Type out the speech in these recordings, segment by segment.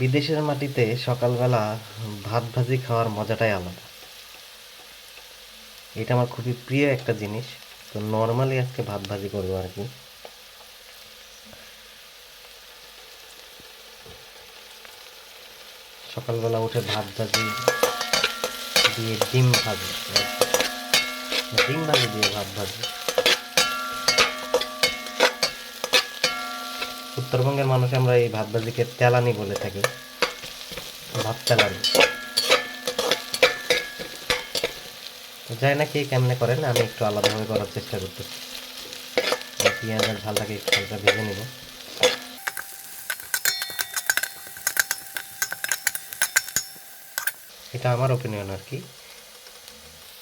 বিদেশের মাটিতে সকালবেলা ভাত ভাজি খাওয়ার মজাটাই আলাদা। এটা আমার খুবই প্রিয় একটা জিনিস। তো নর্মালি আজকে ভাত ভাজি করব আর কি। সকালবেলা উঠে ভাত ভাজি দিয়ে ডিম ভাজি। ডিম ভাজি দিয়ে ভাত ভাজি। উত্তরবঙ্গের মানুষ আমরা এই ভাত ভাজিকে তেলানি বলে থাকি। ভাত তেলানি। যাই না কে কেমনে করেন, আমি একটু আলাদাভাবে করার চেষ্টা করতেছি। পেঁয়াজের ঝালটাকে একটু হালকা ভেজে নিব। এটা আমার ওপিনিয়ন আর কি।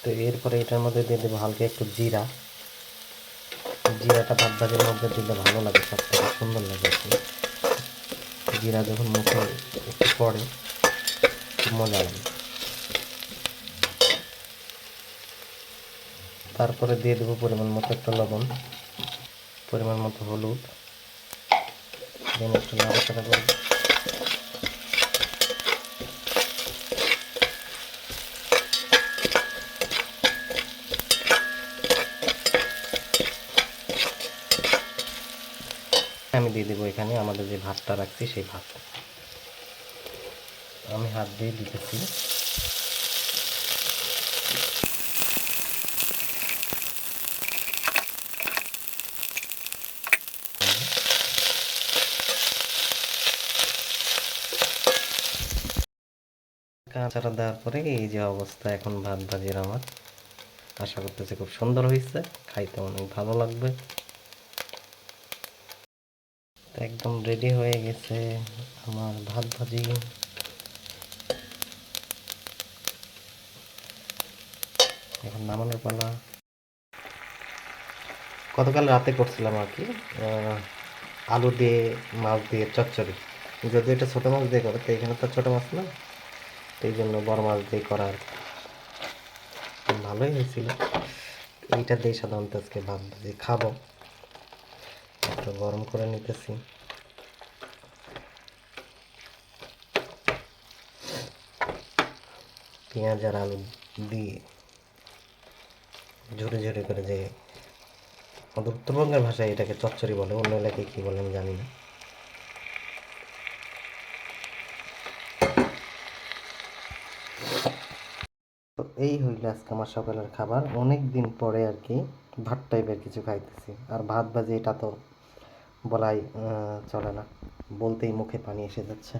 তো এরপরে এটার মধ্যে দিয়ে দেবো হালকা একটু জিরা। জিরাটা ভাত ভাজির মধ্যে দিলে ভালো লাগে সব থেকে সুন্দর লাগে। জিরা যখন মুখে একটু পড়ে, খুব মজা লাগে। তারপরে দিয়ে দেবো পরিমাণ মতো একটা লবণ, পরিমাণ মতো হলুদ একটু নাড়াচাড়া করব আমি দিয়ে দেবো এখানে আমাদের যে ভাতটা রাখছি, সেই ভাত। আমি হাত দিয়ে দিতেছি। কাঁচাটা দেওয়ার পরে এই যে অবস্থা, এখন ভাত ভাজির আমার। আশা করতেছি খুব সুন্দর হয়েছে, খাইতে অনেক ভালো লাগবে। একদম রেডি হয়ে গেছে আমার ভাত ভাজি। এখন নামানোর পালা। গতকাল রাতে করছিলাম আর কি আলু দিয়ে, মাছ দিয়ে চচ্চড়ি। যদি এটা ছোটো মাছ দিয়ে করে, তো এখানে তো ছোটো মাছ না এই জন্য বড় মাছ দিয়ে করা আর ভালোই হয়েছিল। এইটা দিয়ে সাধারণত আজকে ভাত ভাজি খাব। একটু গরম করে নিতেছি। পেঁয়াজ আর আলু দিয়ে ঝুড়ে ঝুড়ে করে যে আমাদের উত্তরবঙ্গের ভাষায় এটাকে চচ্চড়ি বলে, অন্য এলাকায় কী বলে আমি জানি না। তো এই হইল আজকে আমার সকালের খাবার। অনেক দিন পরে আর কি ভাত টাইপের কিছু খাইতেছি। আর ভাত ভাজি এটা তো বলাই চলে না। বলতেই মুখে পানি এসে যাচ্ছে।